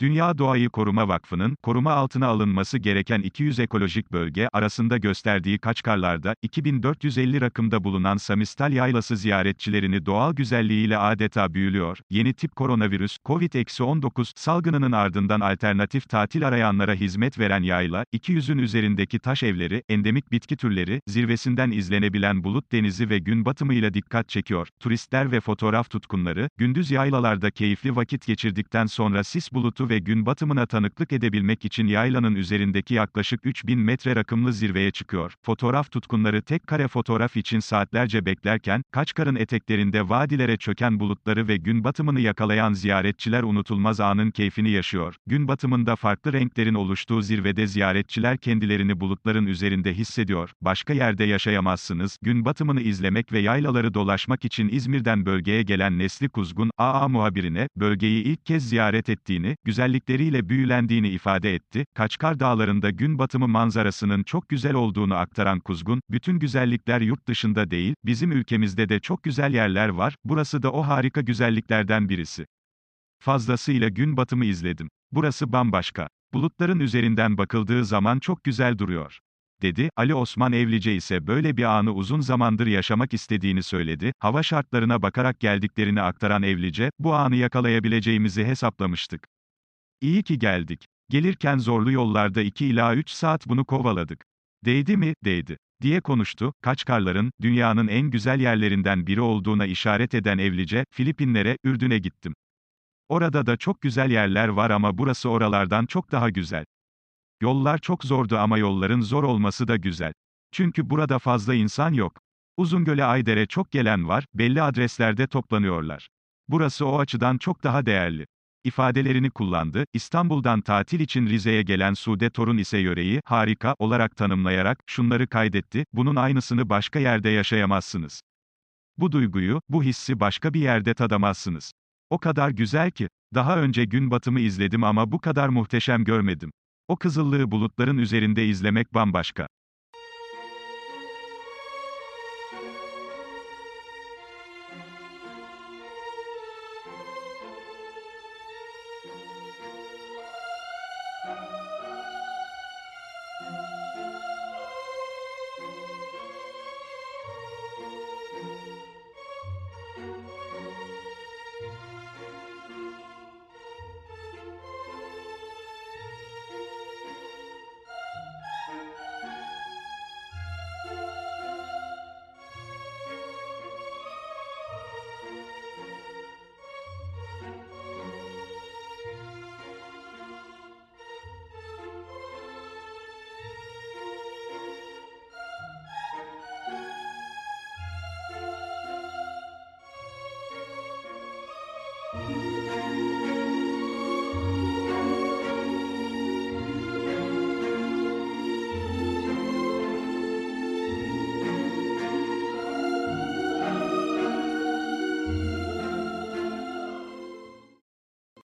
Dünya Doğayı Koruma Vakfı'nın, koruma altına alınması gereken 200 ekolojik bölge arasında gösterdiği Kaçkarlar'da, 2450 rakımda bulunan Samistal Yaylası ziyaretçilerini doğal güzelliğiyle adeta büyülüyor. Yeni tip koronavirüs, COVID-19 salgınının ardından alternatif tatil arayanlara hizmet veren yayla, 200'ün üzerindeki taş evleri, endemik bitki türleri, zirvesinden izlenebilen bulut denizi ve gün batımıyla dikkat çekiyor. Turistler ve fotoğraf tutkunları, gündüz yaylalarda keyifli vakit geçirdikten sonra sis bulutu ve gün batımına tanıklık edebilmek için yaylanın üzerindeki yaklaşık 3000 metre rakımlı zirveye çıkıyor. Fotoğraf tutkunları tek kare fotoğraf için saatlerce beklerken, Kaçkar'ın eteklerinde vadilere çöken bulutları ve gün batımını yakalayan ziyaretçiler unutulmaz anın keyfini yaşıyor. Gün batımında farklı renklerin oluştuğu zirvede ziyaretçiler kendilerini bulutların üzerinde hissediyor. Başka yerde yaşayamazsınız. Gün batımını izlemek ve yaylaları dolaşmak için İzmir'den bölgeye gelen Nesli Kuzgun, AA muhabirine, bölgeyi ilk kez ziyaret ettiğini, güzellikleriyle büyülendiğini ifade etti. Kaçkar Dağları'nda gün batımı manzarasının çok güzel olduğunu aktaran Kuzgun, bütün güzellikler yurt dışında değil, bizim ülkemizde de çok güzel yerler var, burası da o harika güzelliklerden birisi. Fazlasıyla gün batımı izledim. Burası bambaşka. Bulutların üzerinden bakıldığı zaman çok güzel duruyor dedi. Ali Osman Evlice ise böyle bir anı uzun zamandır yaşamak istediğini söyledi. Hava şartlarına bakarak geldiklerini aktaran Evlice, bu anı yakalayabileceğimizi hesaplamıştık. İyi ki geldik. Gelirken zorlu yollarda 2 ila 3 saat bunu kovaladık. Değdi mi? Değdi. diye konuştu. Kaçkarların, dünyanın en güzel yerlerinden biri olduğuna işaret eden Evlice, Filipinlere, Ürdün'e gittim. Orada da çok güzel yerler var ama burası oralardan çok daha güzel. Yollar çok zordu ama yolların zor olması da güzel. Çünkü burada fazla insan yok. Uzungöl'e Ayder'e çok gelen var, belli adreslerde toplanıyorlar. Burası o açıdan çok daha değerli. İfadelerini kullandı. İstanbul'dan tatil için Rize'ye gelen Sude Torun ise yöreyi harika olarak tanımlayarak şunları kaydetti. Bunun aynısını başka yerde yaşayamazsınız. Bu duyguyu, bu hissi başka bir yerde tadamazsınız. O kadar güzel ki. Daha önce gün batımı izledim ama bu kadar muhteşem görmedim. O kızıllığı bulutların üzerinde izlemek bambaşka. Bye.